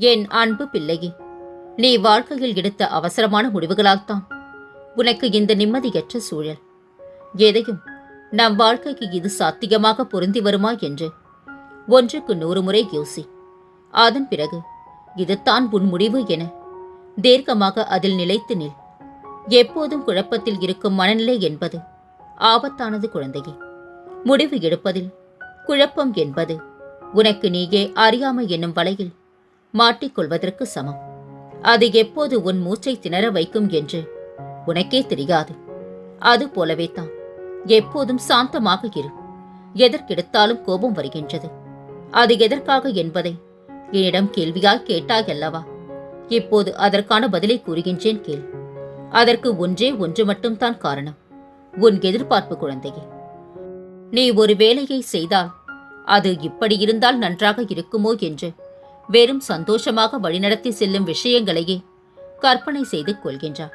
என் அன்பு பிள்ளையே நீ வாழ்க்கையில் எடுத்த அவசரமான முடிவுகளால்தான் உனக்கு இந்த நிம்மதியற்ற சூழல். எதையும் நம் வாழ்க்கைக்கு இது சாத்தியமாக பொருந்தி வருமா என்று ஒன்றுக்கு நூறு முறை யோசி. அதன் பிறகு இதுதான் உன் முடிவு என தீர்க்கமாக அதில் நிலைத்து நில். எப்போதும் குழப்பத்தில் இருக்கும் மனநிலை என்பது ஆபத்தானது குழந்தையே. முடிவு எடுப்பதில் குழப்பம் என்பது உனக்கு நீயே அறியாமை என்னும் வலையில் மாட்டிக்கொள்வதற்கு சமம். அது எப்போது உன் மூச்சை திணற வைக்கும் என்று உனக்கே தெரியாது. அது போலவே தான். எப்போதும் சாந்தமாக இரு. எதற்கெடுத்தாலும் கோபம் வருகின்றது. அது எதற்காக என்பதை என்னிடம் கேள்வியாய் கேட்டாய் அல்லவா? இப்போது அதற்கான பதிலை கூறுகின்றேன் கேள். அதற்கு ஒன்றே ஒன்று மட்டும்தான் காரணம். உன் எதிர்பார்ப்பு குழந்தையே. நீ ஒரு வேலையை செய்தால் அது இப்படி இருந்தால் நன்றாக இருக்குமோ என்று வெறும் சந்தோஷமாக வழிநடத்தி செல்லும் விஷயங்களையே கற்பனை செய்து கொள்கின்றார்.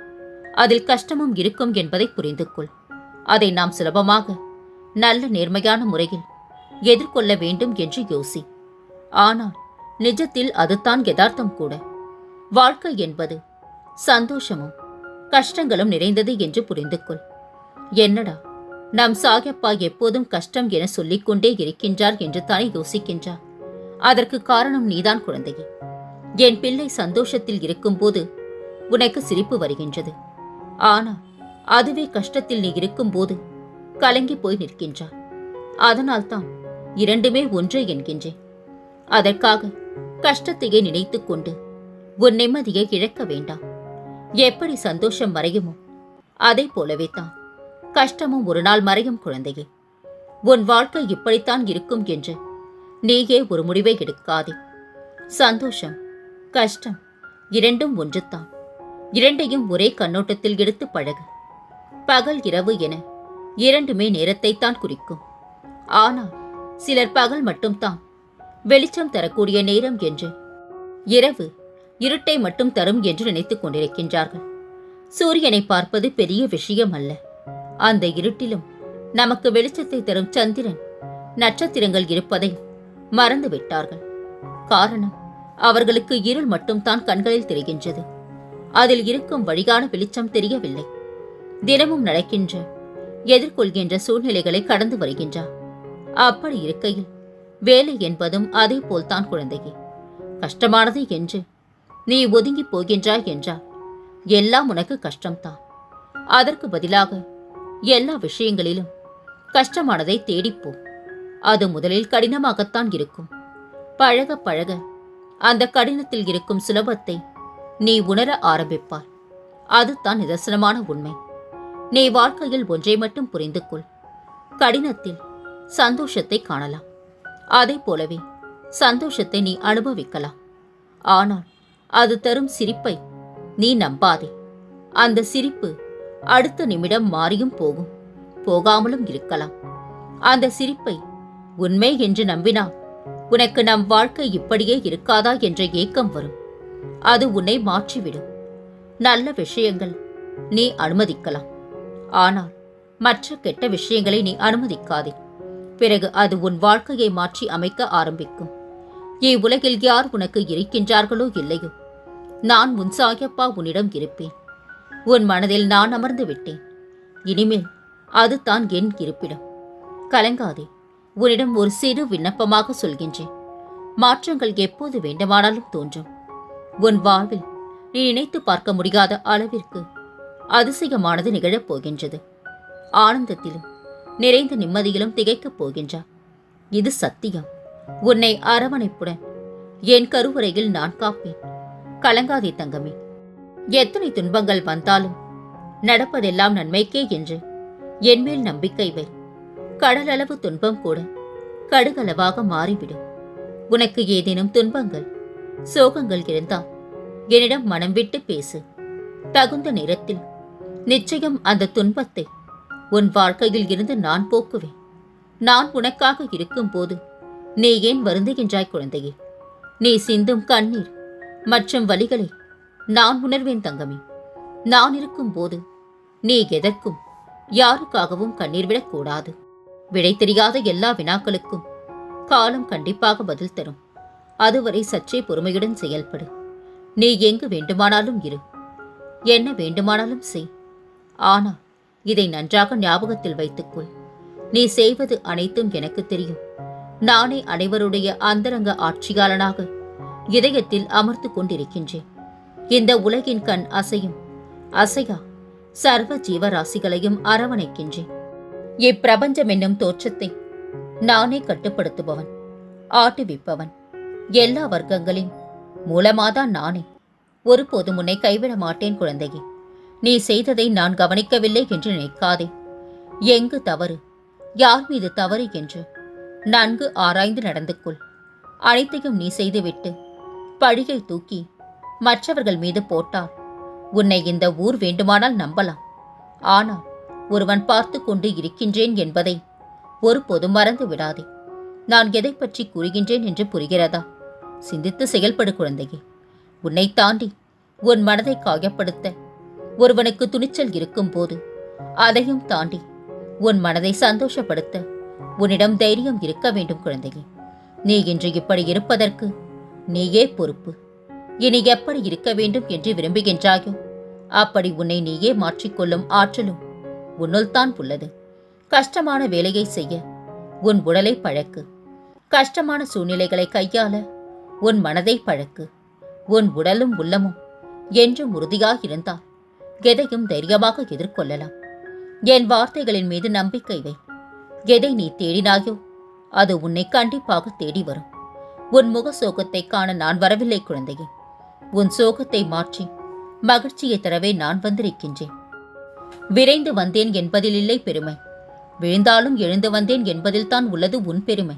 அதில் கஷ்டமும் இருக்கும் என்பதை புரிந்து கொள். அதை நாம் சுலபமாக நல்ல நேர்மையான முறையில் எதிர்கொள்ள வேண்டும் என்று யோசி. ஆனால் நிஜத்தில் அதுதான் யதார்த்தம் கூட. வாழ்க்கை என்பது சந்தோஷமும் கஷ்டங்களும் நிறைந்தது என்று புரிந்து கொள். என்னடா நம் சாகப்பா எப்போதும் கஷ்டம் என சொல்லிக்கொண்டே இருக்கின்றார் என்று தானே யோசிக்கின்றார். அதற்கு காரணம் நீதான் குழந்தையே. என் பிள்ளை சந்தோஷத்தில் இருக்கும்போது உனக்கு சிரிப்பு வருகின்றது. ஆனால் அதுவே கஷ்டத்தில் நீ இருக்கும்போது கலங்கி போய் நிற்கின்றார் அதனால்தான் இரண்டுமே ஒன்று என்கின்றேன். அதற்காக கஷ்டத்தையே நினைத்துக் கொண்டு உன் நிம்மதியை இழக்க வேண்டாம். எப்படி சந்தோஷம் மறையுமோ அதை போலவே தான் கஷ்டமும் ஒரு நாள் மறையும் குழந்தையே. உன் வாழ்க்கை இப்படித்தான் இருக்கும் என்று நீயே ஒரு முடிவை எடுக்காதே. சந்தோஷம் கஷ்டம் இரண்டும் ஒன்றுத்தான் இரண்டையும் ஒரே கண்ணோட்டத்தில் எடுத்து பழகு. பகல் இரவு என இரண்டுமே நேரத்தைத்தான் குறிக்கும். ஆனால் சிலர் பகல் மட்டும்தான் வெளிச்சம் தரக்கூடிய நேரம் என்று இரவு இருட்டை மட்டும் தரும் என்று நினைத்துக் கொண்டிருக்கின்றார்கள். சூரியனை பார்ப்பது பெரிய விஷயம் அல்ல அந்த இருட்டிலும் நமக்கு வெளிச்சத்தை தரும் சந்திரன் நட்சத்திரங்கள் இருப்பதை மறந்து விட்டார்கள் காரணம் அவர்களுக்கு இருள் மட்டும்தான் கண்களில் தெரிகின்றது. அதில் இருக்கும் வழிகான வெளிச்சம் தெரியவில்லை. தினமும் நடக்கின்ற எதிர்கொள்கின்ற சூழ்நிலைகளை கடந்து வருகின்றார் அப்படி இருக்கையில் வேலை என்பதும் அதே போல்தான் குழந்தையே. கஷ்டமானது என்று நீ ஒதுங்கி போகின்றாய் என்றால் எல்லாம் உனக்கு கஷ்டம்தான். அதற்கு பதிலாக எல்லா விஷயங்களிலும் கஷ்டமானதை தேடிப்போம் அது முதலில் கடினமாகத்தான் இருக்கும். பழக பழக அந்த கடினத்தில் இருக்கும் சுலபத்தை நீ உணர ஆரம்பிப்பார். அதுதான் நிதர்சனமான உண்மை. நீ வாழ்க்கையில் ஒன்றை மட்டும் புரிந்து கொள். கடினத்தில் சந்தோஷத்தை காணலாம். அதை போலவே சந்தோஷத்தை நீ அனுபவிக்கலாம். ஆனால் அது தரும் சிரிப்பை நீ நம்பாதே. அந்த சிரிப்பு அடுத்த நிமிடம் மாறியும் போகும். போகாமலும் இருக்கலாம். அந்த சிரிப்பை உண்மை என்று நம்பினால் உனக்கு நம் வாழ்க்கை இப்படியே இருக்காதா என்ற ஏக்கம் வரும். அது உன்னை மாற்றிவிடும். நல்ல விஷயங்கள் நீ அனுமதிக்கலாம். ஆனால் மற்ற கெட்ட விஷயங்களை நீ அனுமதிக்காதே. பிறகு அது உன் வாழ்க்கையை மாற்றி அமைக்க ஆரம்பிக்கும். இவ்வுலகில் யார் உனக்கு இருக்கின்றார்களோ இல்லையோ நான் உன் சாயப்பா உன்னிடம் இருப்பேன். உன் மனதில் நான் அமர்ந்து விட்டேன். இனிமேல் அதுதான் என் இருப்பிடம். கலங்காதே. உன்னிடம் ஒரு சிறு விண்ணப்பமாக சொல்கின்றேன். மாற்றங்கள் எப்போது வேண்டுமானாலும் தோன்றும். உன் வாழ்வில் நீ நினைத்து பார்க்க முடியாத அளவிற்கு அதிசயமானது நிகழப் போகின்றது. ஆனந்தத்திலும் நிறைந்த நிம்மதியிலும் திகைக்கப் போகின்றார் இது சத்தியம். உன்னை அரவணைப்புடன் என் கருவறையில் நான் காப்பேன். கலங்காதே தங்கமே. எத்தனை துன்பங்கள் வந்தாலும் நடப்பதெல்லாம் நன்மைக்கே என்று என்மேல் நம்பிக்கை வை. கடலளவு துன்பம் கூட கடுகளவாக மாறிவிடும். உனக்கு ஏதேனும் துன்பங்கள் சோகங்கள் இருந்தால் என்னிடம் மனம் விட்டு பேசு. தகுந்த நேரத்தில் நிச்சயம் அந்த துன்பத்தை உன் வாழ்க்கையில் இருந்து நான் போக்குவேன். நான் உனக்காக இருக்கும்போது நீ ஏன் வருந்துகின்றாய் குழந்தையே? நீ சிந்தும் கண்ணீர் மற்றும் வலிகளை நான் உணர்வேன் தங்கமே. நான் இருக்கும்போது நீ எதற்கும் யாருக்காகவும் கண்ணீர் விடக்கூடாது. விடை தெரியாத எல்லா வினாக்களுக்கும் காலம் கண்டிப்பாக பதில் தரும். அதுவரை சற்றே பொறுமையுடன் செயல்படு. நீ எங்கு வேண்டுமானாலும் இரு. என்ன வேண்டுமானாலும் செய். ஆனால் இதை நன்றாக ஞாபகத்தில் வைத்துக்கொள். நீ செய்வது அனைத்தும் எனக்கு தெரியும். நானே அனைவருடைய அந்தரங்க ஆட்சியாளனாக இதயத்தில் அமர்ந்து கொண்டிருக்கின்றேன். இந்த உலகின் கண் அசையும் அசையா சர்வ ஜீவராசிகளையும் அரவணைக்கின்றேன். இப்பிரபஞ்சம் என்னும் தோற்றத்தை நானே கட்டுப்படுத்துபவன் ஆட்டுவிப்பவன். எல்லா வர்க்கங்களின் மூலமாதான் நானே. ஒருபோதும் உன்னை கைவிட மாட்டேன் குழந்தையே. நீ செய்ததை நான் கவனிக்கவில்லை என்று நினைக்காதே. எங்கு தவறு யார் மீது தவறு என்று நன்கு ஆராய்ந்து நடந்து கொள் அனைத்தையும் நீ செய்துவிட்டு பழியை தூக்கி மற்றவர்கள் மீது போட்டால் உன்னை இந்த ஊர் வேண்டுமானால் நம்பலாம். ஆனால் ஒருவன் பார்த்து கொண்டு இருக்கின்றேன் என்பதை. ஒருபோதும் மறந்து விடாதே. நான் எதை பற்றி கூறுகின்றேன் என்று புரிகிறதா? சிந்தித்து செயல்படு குழந்தையே. உன்னை தாண்டி உன் மனதை காயப்படுத்த ஒருவனுக்கு துணிச்சல் இருக்கும்போது அதையும் தாண்டி உன் மனதை சந்தோஷப்படுத்த உன்னிடம் தைரியம் இருக்க வேண்டும் குழந்தையே. நீ இன்று இப்படி இருப்பதற்கு நீயே பொறுப்பு. இனி எப்படி இருக்க வேண்டும் என்று விரும்புகின்றாயோ அப்படி உன்னை நீயே மாற்றிக்கொள்ளும் ஆற்றலும் உன்னுள் தான் உள்ளது கஷ்டமான வேலையை செய்ய உன் உடலை பழக்கு. கஷ்டமான சூழ்நிலைகளை கையாள உன் மனதை பழக்கு. உன் உடலும் உள்ளமும் என்றும் உறுதியாக இருந்தால் எதையும் தைரியமாக எதிர்கொள்ளலாம். என் வார்த்தைகளின் மீது நம்பிக்கை வை. எதை நீ தேடினாயோ அது உன்னை கண்டிப்பாக தேடி வரும். உன் முக சோகத்தை காண நான் வரவில்லை குழந்தையே. உன் சோகத்தை மாற்றி மகிழ்ச்சியை தரவே நான் வந்திருக்கின்றேன். விரைந்து வந்தேன் என்பதில் இல்லை பெருமை. விழுந்தாலும் எழுந்து வந்தேன் என்பதில்தான் உள்ளது உன் பெருமை.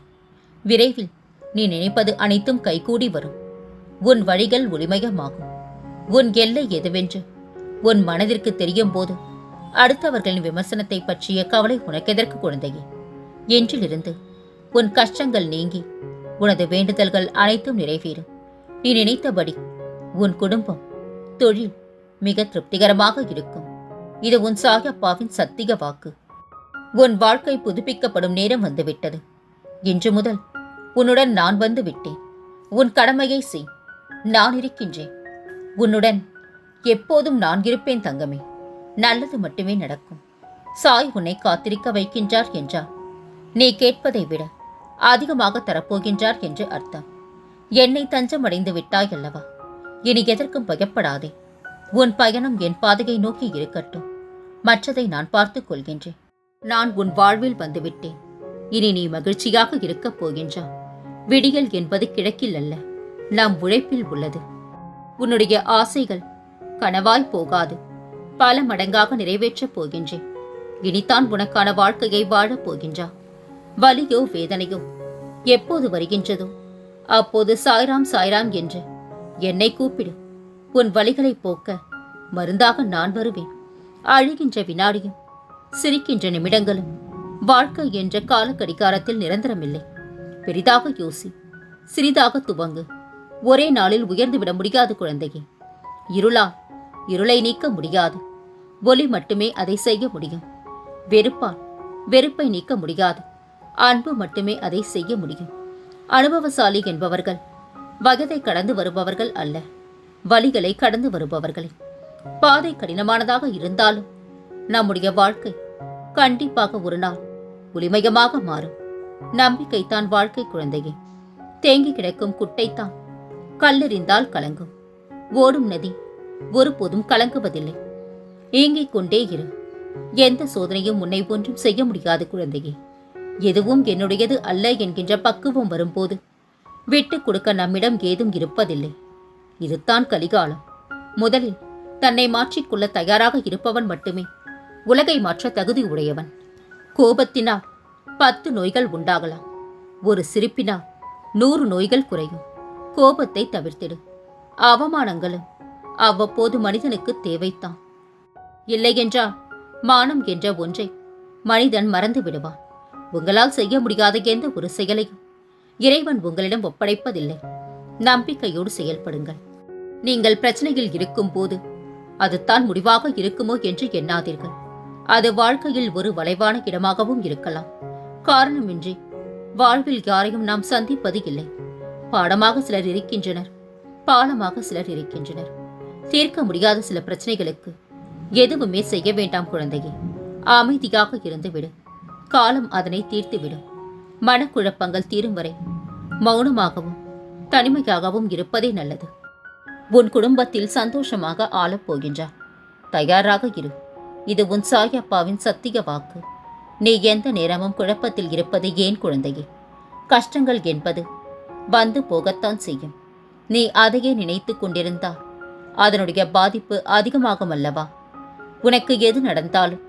விரைவில் நீ நினைப்பது அனைத்தும் கைகூடி வரும். உன் வழிகள் ஒளிமயமாகும். உன் எல்லை எதுவென்று உன் மனதிற்கு தெரியும் போது அடுத்தவர்களின் விமர்சனத்தை பற்றிய கவலை உனக்கெதற்கு குழந்தையே? என்றிலிருந்து உன் கஷ்டங்கள் நீங்கி உனது வேண்டுதல்கள் அனைத்தும் நிறைவேறும். நீ நினைத்தபடி உன் குடும்பம் தொழில் மிக திருப்திகரமாக இருக்கும். இது உன் சாயப்பாவின் சத்திய வாக்கு. உன் வாழ்க்கை புதுப்பிக்கப்படும் நேரம் வந்துவிட்டது. இன்று முதல் உன்னுடன் நான் வந்து விட்டேன். உன் கடமையை செய். நான் இருக்கின்றேன். உன்னுடன் எப்போதும் நான் இருப்பேன் தங்கமே. நல்லது மட்டுமே நடக்கும். சாய் உன்னை காத்திருக்க வைக்கின்றார் என்றார். நீ கேட்பதை விட அதிகமாக தரப்போகின்றார் என்று அர்த்தம். என்னை தஞ்சம் அடைந்து விட்டாய் அல்லவா? இனி எதற்கும் பயப்படாதே. உன் பயணம் என் பாதையை நோக்கி இருக்கட்டும். மற்றதை நான் பார்த்துக் கொள்கின்றேன். நான் உன் வாழ்வில் வந்துவிட்டேன். இனி நீ மகிழ்ச்சியாக இருக்கப் போகின்றாய் விடியல் என்பது கிழக்கில் அல்ல நம் உழைப்பில் உள்ளது. உன்னுடைய ஆசைகள் கனவாய் போகாது. பல மடங்காக நிறைவேற்றப் போகின்றேன். இனித்தான் உனக்கான வாழ்க்கையை வாழப் போகின்றா. வலியோ வேதனையோ எப்போது வருகின்றதோ? அப்போது சாய்ராம் சாய்ராம் என்று என்னை கூப்பிடு. உன் வழிகளை போக்க மருந்தாக நான் வருவேன். அழுகின்ற வினாடியும் சிரிக்கின்ற நிமிடங்களும் வாழ்க்கை என்ற கால கடிகாரத்தில் நிரந்தரமில்லை. பெரிதாக யோசி சிறிதாக துவங்கு. ஒரே நாளில் உயர்ந்து விட முடியாது குழந்தையே. இருளால் இருளை நீக்க முடியாது. ஒலி மட்டுமே அதை செய்ய முடியும். வெறுப்பால் வெறுப்பை நீக்க முடியாது. அன்பு மட்டுமே அதை செய்ய முடியும். அனுபவசாலி என்பவர்கள் வயதை கடந்து வருபவர்கள் அல்ல. வழிகளை கடந்து வருபவர்களே. பாதை கடினமானதாக இருந்தாலும் நம்முடைய வாழ்க்கை கண்டிப்பாக ஒரு நாள் ஒளிமயமாக மாறும். நம்பிக்கைத்தான் வாழ்க்கை குழந்தையே. தேங்கி கிடக்கும் குட்டைத்தான் கல்லெறிந்தால் கலங்கும். ஓடும் நதி ஒருபோதும் கலங்குவதில்லை. ஏங்கிக் கொண்டே இரு. எந்த சோதனையும் உன்னை ஒன்றும் செய்ய முடியாது குழந்தையே. எதுவும் என்னுடையது அல்ல என்கின்ற பக்குவம் வரும்போது விட்டுக் கொடுக்க நம்மிடம் ஏதும் இருப்பதில்லை. இதுதான் கலிகாலம். முதலில் தன்னை மாற்றிக்கொள்ள தயாராக இருப்பவன் மட்டுமே. உலகை மாற்ற தகுதி உடையவன். கோபத்தினால் பத்து நோய்கள் உண்டாகலாம். ஒரு சிரிப்பினால் நூறு நோய்கள் குறையும். கோபத்தை தவிர்த்திடு. அவமானங்களும் அவ்வப்போது மனிதனுக்கு தேவைத்தான். இல்லையென்றால் மானம் என்ற ஒன்றை மனிதன் மறந்து விடுவான். உங்களால் செய்ய முடியாத எந்த ஒரு செயலையும் இறைவன் உங்களிடம் ஒப்படைப்பதில்லை. நம்பிக்கையோடு செயல்படுங்கள். நீங்கள் பிரச்சனையில் இருக்கும்போது அதுதான் முடிவாக இருக்குமோ என்று எண்ணாதீர்கள். அது வாழ்க்கையில் ஒரு வளைவான இடமாகவும் இருக்கலாம். காரணமின்றி வாழ்வில் யாரையும் நாம் சந்திப்பது இல்லை. பாடமாக சிலர் இருக்கின்றனர் பாலமாக சிலர் இருக்கின்றனர். தீர்க்க முடியாத சில பிரச்சனைகளுக்கு எதுவுமே செய்ய வேண்டாம் குழந்தையே. அமைதியாக இருந்து விடு காலம் அதனை தீர்த்துவிடும். மனக்குழப்பங்கள் தீரும் வரை மௌனமாகவும் தனிமையாகவும் இருப்பதே நல்லது. உன் குடும்பத்தில் சந்தோஷமாக ஆளப்போகின்றார் தயாராக இரு. இது உன் சாயப்பாவின் சத்திய வாக்கு. நீ எந்த நேரமும் குழப்பத்தில் இருப்பது ஏன் குழந்தையே? கஷ்டங்கள் என்பது வந்து போகத்தான் செய்யும். நீ அதையே நினைத்துக் கொண்டிருந்தால் அதனுடைய பாதிப்பு அதிகமாகும் அல்லவா உனக்கு எது நடந்தாலும்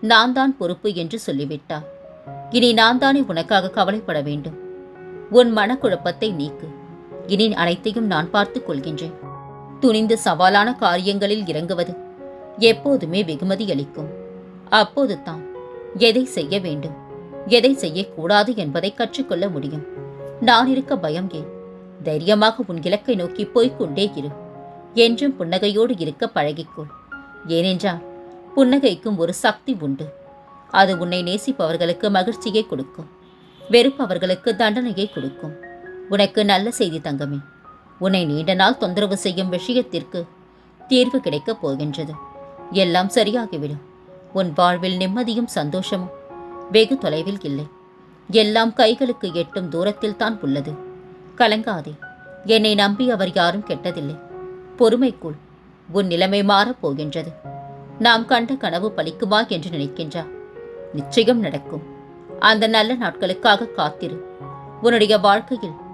நான் தான் பொறுப்பு என்று சொல்லிவிட்டார் இனி நான் தானே உனக்காக கவலைப்பட வேண்டும். உன் மனக்குழப்பத்தை நீக்கு. இனி அனைத்தையும் நான் பார்த்துக் கொள்கின்றேன். துணிந்து சவாலான காரியங்களில் இறங்குவது எப்போதுமே வெகுமதி அளிக்கும். அப்போது தான் எதை செய்ய வேண்டும் எதை செய்யக்கூடாது என்பதை கற்றுக்கொள்ள முடியும். நான் இருக்க பயம் ஏன்? தைரியமாக உன் இலக்கை நோக்கி போய்கொண்டே இரு என்றும் புன்னகையோடு இருக்க பழகிக்கொள். ஏனென்றால் புன்னகைக்கும் ஒரு சக்தி உண்டு. அது உன்னை நேசிப்பவர்களுக்கு மகிழ்ச்சியை கொடுக்கும் வெறுப்பவர்களுக்கு தண்டனையை கொடுக்கும். உனக்கு நல்ல செய்தி தங்கமே. உன்னை நீண்ட நாள் தொந்தரவு செய்யும் விஷயத்திற்கு தீர்வு கிடைக்கப் போகின்றது. எல்லாம் சரியாகிவிடும். உன் வாழ்வில் நிம்மதியும் சந்தோஷமும் வெகு தொலைவில் இல்லை. எல்லாம் கைகளுக்கு எட்டும் தூரத்தில் தான் உள்ளது. கலங்காதே. என்னை நம்பி அவர் யாரும் கெட்டதில்லை. பொறுமைக்குள் உன் நிலைமை மாறப் போகின்றது. நாம் கண்ட கனவு பலிக்குமா என்று நினைக்கின்றா? நிச்சயம் நடக்கும். அந்த நல்ல நாட்களுக்காக காத்திரு. உன்னுடைய வாழ்க்கையில்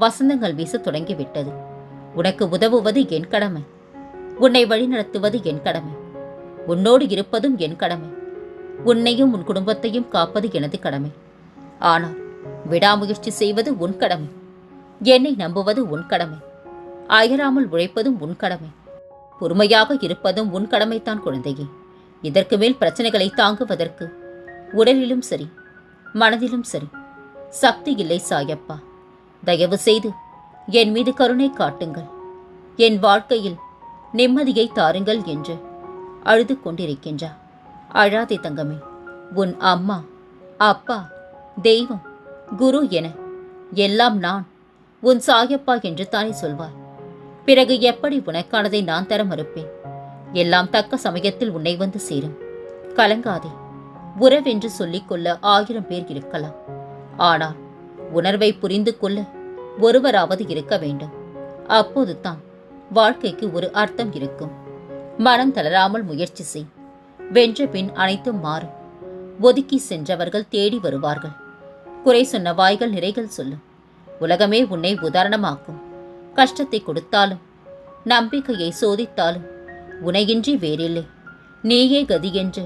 வசந்தங்கள் வீச தொடங்கிவிட்டது. உனக்கு உதவுவது என் கடமை. உன்னை வழிநடத்துவது என் கடமை. உன்னோடு இருப்பதும் என் கடமை. உன்னையும் உன் குடும்பத்தையும் காப்பது எனது கடமை. ஆனால் விடாமுயற்சி செய்வது உன் கடமை. என்னை நம்புவது உன் கடமை. அயராமல் உழைப்பதும் உன் கடமை. பொறுமையாக இருப்பதும் உன் கடமைத்தான் குழந்தையே. இதற்கு மேல் பிரச்சனைகளை தாங்குவதற்கு உடலிலும் சரி மனதிலும் சரி சக்தி இல்லை சாயப்பா. தயவு செய்து என் மீது கருணை காட்டுங்கள். என் வாழ்க்கையில் நிம்மதியை தாருங்கள் என்று அழுது கொண்டிருக்கின்றார் அழாதே தங்கமே உன் அம்மா அப்பா தெய்வம் குரு என எல்லாம் நான் உன் சாயப்பா என்று தானே சொல்வாய். பிறகு எப்படி உனக்கானதை நான் தர மறுப்பேன்? எல்லாம் தக்க சமயத்தில் உன்னை வந்து சேரும். கலங்காதே உறவென்று சொல்லிக்கொள்ள ஆயிரம் பேர் இருக்கலாம். ஆனால் உணர்வை புரிந்து கொள்ள ஒருவராவது இருக்க வேண்டும். அப்போது தான் வாழ்க்கைக்கு ஒரு அர்த்தம் இருக்கும். மனம் தளராமல் முயற்சி செய். வென்ற பின் அனைத்தும் மாறும். ஒதுக்கி சென்றவர்கள் தேடி வருவார்கள். குறை சொன்ன வாய்கள் நிறைகள் சொல்லும் உலகமே உன்னை உதாரணமாக்கும். கஷ்டத்தை கொடுத்தாலும் நம்பிக்கையை சோதித்தாலும் உனையின்றி வேறில்லை. நீயே கதி என்று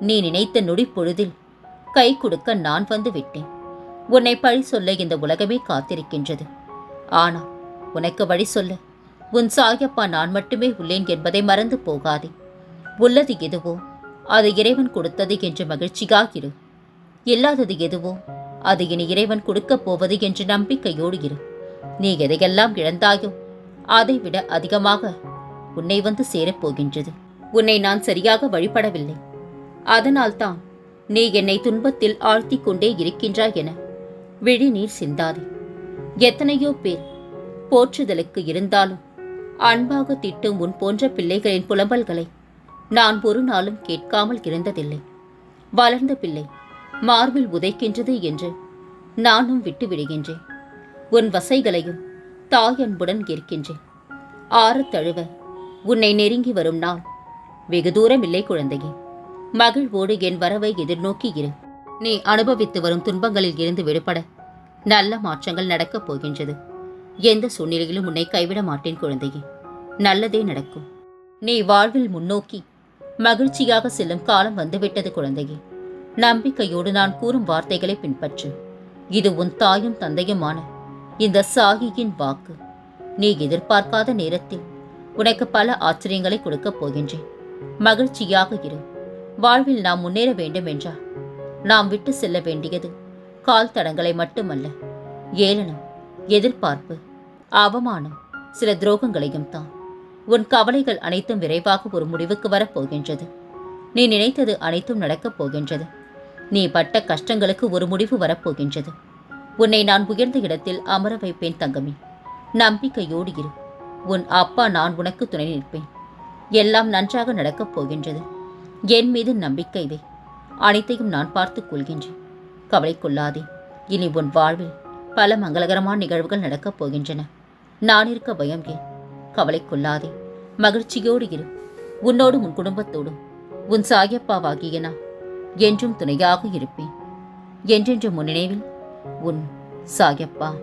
நீ நினைத்த நொடி பொழுதில் கை கொடுக்க நான் வந்து விட்டேன். உன்னை பழி சொல்ல இந்த உலகமே காத்திருக்கின்றது. ஆனால் உனக்கு வழி சொல்ல உன் சாயப்பா நான் மட்டுமே உள்ளேன் என்பதை மறந்து போகாதே. உள்ளது எதுவோ அது இறைவன் கொடுத்தது என்று மகிழ்ச்சியாக இரு. இல்லாதது எதுவோ அது இனி இறைவன் கொடுக்கப் போவது என்று நம்பிக்கையோடு இரு. நீ எதையெல்லாம் இழந்தாயோ அதைவிட அதிகமாக உன்னை வந்து சேரப்போகின்றது உன்னை நான் சரியாக வழிபடவில்லை. அதனால்தான் நீ என்னை துன்பத்தில் ஆழ்த்திக் கொண்டே இருக்கின்றாய் என விழிநீர் சிந்தாதே. எத்தனையோ பேர் போற்றுதலுக்கு இருந்தாலும் அன்பாக திட்டும் உன் போன்ற பிள்ளைகளின் புலம்பல்களை நான் ஒரு நாளும் கேட்காமல் இருந்ததில்லை. வளர்ந்த பிள்ளை மார்பில் உதைக்கின்றது என்று நானும் விட்டு விடுகின்றேன் உன் வசைகளையும் தாயன்புடன் இருக்கின்றேன் ஆறத் தழுவ உன்னை நெருங்கி வரும் நாள் வெகு தூரம் இல்லை குழந்தையே. மகிழ்வோடு என் வரவை எதிர்நோக்கி இரு. நீ அனுபவித்து வரும் துன்பங்களில் இருந்து விடுபட. நல்ல மாற்றங்கள் நடக்கப் போகின்றது. எந்த சூழ்நிலையிலும் உன்னை கைவிட மாட்டேன் குழந்தையே. நல்லதே நடக்கும். நீ வாழ்வில் முன்னோக்கி மகிழ்ச்சியாக செல்லும் காலம் வந்துவிட்டது குழந்தையே. நம்பிக்கையோடு நான் கூறும் வார்த்தைகளை பின்பற்று. இது உன் தாயும் தந்தையுமான இந்த சாகியின் வாக்கு. நீ எதிர்பார்க்காத நேரத்தில் உனக்கு பல ஆச்சரியங்களை கொடுக்கப் போகின்றேன். மகிழ்ச்சியாக இரு. வாழ்வில் நாம் முன்னேற வேண்டும் என்றால் நாம் விட்டு செல்ல வேண்டியது கால் தடங்களை மட்டுமல்ல. ஏளனம் எதிர்பார்ப்பு அவமானம் சில துரோகங்களையும் தான். உன் கவலைகள் அனைத்தும் விரைவாக ஒரு முடிவுக்கு வரப்போகின்றது நீ நினைத்தது அனைத்தும் நடக்கப் போகின்றது. நீ பட்ட கஷ்டங்களுக்கு ஒரு முடிவு வரப்போகின்றது உன்னை நான் உயர்ந்த இடத்தில் அமர வைப்பேன் தங்கமே. நம்பிக்கையோடு இரு. உன் அப்பா நான் உனக்கு துணை நிற்பேன். எல்லாம் நன்றாக நடக்கப் போகின்றது. என் மீது நம்பிக்கை வை. அனைத்தையும் நான் பார்த்துக் கொள்கின்றேன். கவலை கொள்ளாதே. இனி உன் வாழ்வில் பல மங்களகரமான நிகழ்வுகள் நடக்கப் போகின்றன. நான் இருக்க பயம் ஏன்? கவலை கொள்ளாதே. மகிழ்ச்சியோடு இரு. உன்னோடும் உன் குடும்பத்தோடும். உன் சாயப்பாவாகிய நான் என்றும் துணையாக இருப்பேன். என்றென்று முன்னினைவில் உன் சாயப்பா.